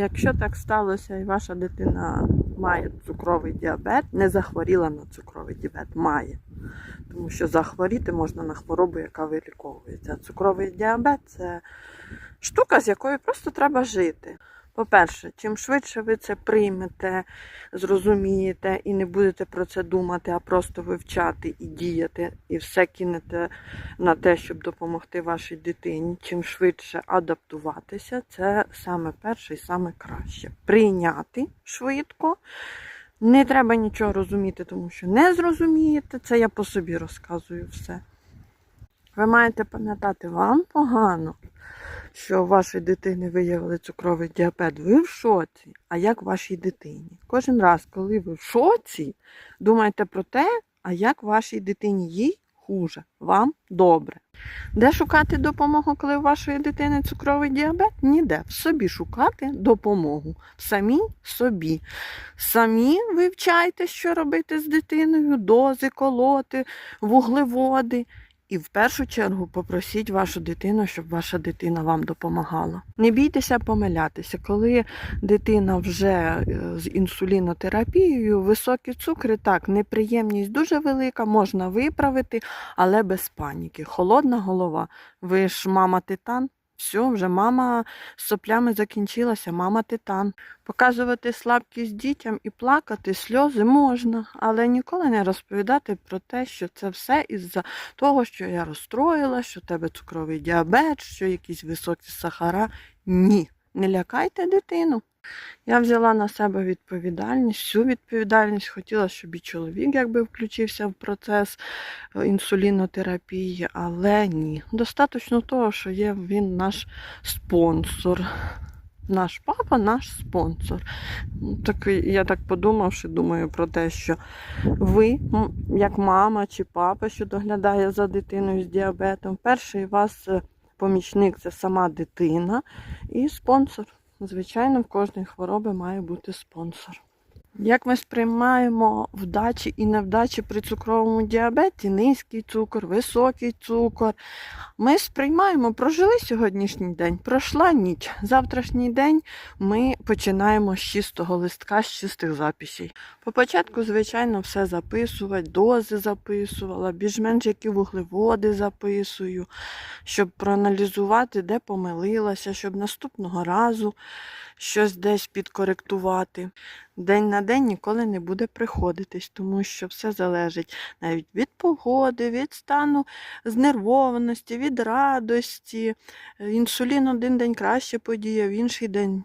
Якщо так сталося і ваша дитина має цукровий діабет, не захворіла на цукровий діабет, має. Тому що захворіти можна на хворобу, яка виліковується. Цукровий діабет це штука, з якою просто треба жити. По-перше, чим швидше ви це приймете, зрозумієте і не будете про це думати, а просто вивчати і діяти, і все кинете на те, щоб допомогти вашій дитині, чим швидше адаптуватися, це саме перше і саме краще. Прийняти швидко. Не треба нічого розуміти, тому що не зрозумієте. Це я по собі розказую все. Ви маєте пам'ятати, вам погано, що у вашої дитини виявили цукровий діабет. Ви в шоці. А як вашій дитині? Кожен раз, коли ви в шоці, думайте про те, а як вашій дитині їй хуже, вам добре. Де шукати допомогу, коли у вашої дитини цукровий діабет? Ніде. В собі шукати допомогу. В самій собі. Самі вивчайте, що робити з дитиною, дози колоти, вуглеводи. І в першу чергу попросіть вашу дитину, щоб ваша дитина вам допомагала. Не бійтеся помилятися, коли дитина вже е, з інсулінотерапією, високі цукри, так, неприємність дуже велика, можна виправити, але без паніки. Холодна голова. Ви ж мама титан. Все, вже мама з соплями закінчилася, мама титан. Показувати слабкість дітям і плакати сльози можна, але ніколи не розповідати про те, що це все із-за того, що я розстроїла, що в тебе цукровий діабет, що якісь високі сахара. Ні, не лякайте дитину. Я взяла на себе відповідальність, всю відповідальність. Хотіла, щоб і чоловік якби включився в процес е, інсулінотерапії, але ні. Достатньо того, що є він наш спонсор. Наш папа наш спонсор. Ну, Так я так подумавши, думаю про те, що ви, як мама чи папа, що доглядає за дитиною з діабетом, перший у вас е, помічник це сама дитина і спонсор. Звичайно, в кожної хвороби має бути спонсор. Як ми сприймаємо вдачі і невдачі при цукровому діабеті, низький цукор, високий цукор. Ми сприймаємо, прожили сьогоднішній день, пройшла ніч. Завтрашній день ми починаємо з чистого листка, з чистих записей. По початку, звичайно, все записувати, дози записувала, більш-менш які вуглеводи записую, щоб проаналізувати, де помилилася, щоб наступного разу щось десь підкоректувати. День на день ніколи не буде приходитись, тому що все залежить навіть від погоди, від стану знервованості, від радості. Інсулін один день краще подіяв, інший день